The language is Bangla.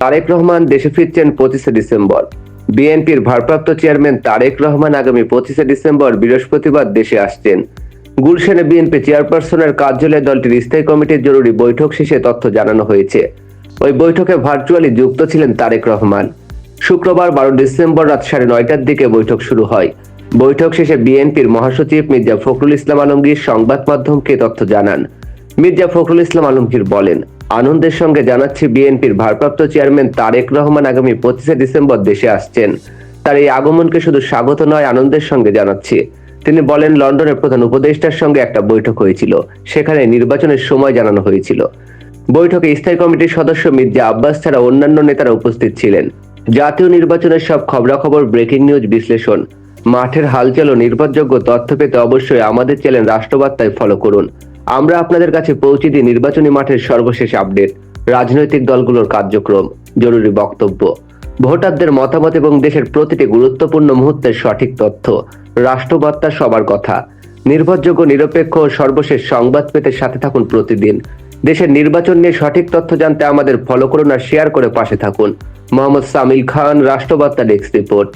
তারেক রহমান দেশে ফিরছেন পঁচিশে ডিসেম্বর। বিএনপির ভারপ্রাপ্ত চেয়ারম্যান তারেক রহমান আগামী পঁচিশে ডিসেম্বর বৃহস্পতিবার দেশে আসছেন। গুলশানে বিএনপি চেয়ারপারসনের কার্যালয়ে দলটির স্থায়ী কমিটির জরুরি বৈঠক শেষে তথ্য জানানো হয়েছে। ওই বৈঠকে ভার্চুয়ালি যুক্ত ছিলেন তারেক রহমান। শুক্রবার বারো ডিসেম্বর রাত সাড়ে নয়টার দিকে বৈঠক শুরু হয়। বৈঠক শেষে বিএনপির মহাসচিব মির্জা ফখরুল ইসলাম আলমগীর সংবাদ মাধ্যমকে তথ্য জানান। মির্জা ফখরুল ইসলাম আলমগীর বলেন আনন্দের সঙ্গে জানাচ্ছি বিএনপির ভারপ্রাপ্ত চেয়ারম্যান তারেক রহমান আগামী পঁচিশে ডিসেম্বর দেশে আসছেন। তার এই আগমনকে শুধু স্বাগত নয়, আনন্দের সঙ্গে জানাচ্ছি। তিনি বলেন, লন্ডনের প্রধান উপদেষ্টার সঙ্গে একটা বৈঠক হয়েছিল। সেখানে নির্বাচনের সময় জানানো হয়েছিল। বৈঠকে স্থায়ী কমিটির সদস্য মির্জা আব্বাস ছাড়া অন্যান্য নেতারা উপস্থিত ছিলেন। জাতীয় নির্বাচনের সব খবরাখবর, ব্রেকিং নিউজ বিশ্লেষণ। মাঠের হালচাল ও নির্ভরযোগ্য তথ্য পেতে অবশ্যই আমাদের চ্যানেল রাষ্ট্রবার্তায় ফলো করুন। আমরা আপনাদের কাছে পৌঁছে দিই নির্বাচনী মাঠের সর্বশেষ আপডেট, রাজনৈতিক দলগুলোর কার্যক্রম, জরুরি বক্তব্য, ভোটারদের মতামত এবং দেশের প্রতিটি গুরুত্বপূর্ণ মুহূর্তের সঠিক তথ্য, রাষ্ট্রবার্তা সবার কথা। নির্ভরযোগ্য, নিরপেক্ষ ও সর্বশেষ সংবাদ পেতে সাথে থাকুন প্রতিদিন। দেশের নির্বাচন নিয়ে সঠিক তথ্য জানতে আমাদের ফলো করুন আর শেয়ার করে পাশে থাকুন। মোহাম্মদ সামিল খান, রাষ্ট্রবার্তা ডেস্ক রিপোর্ট।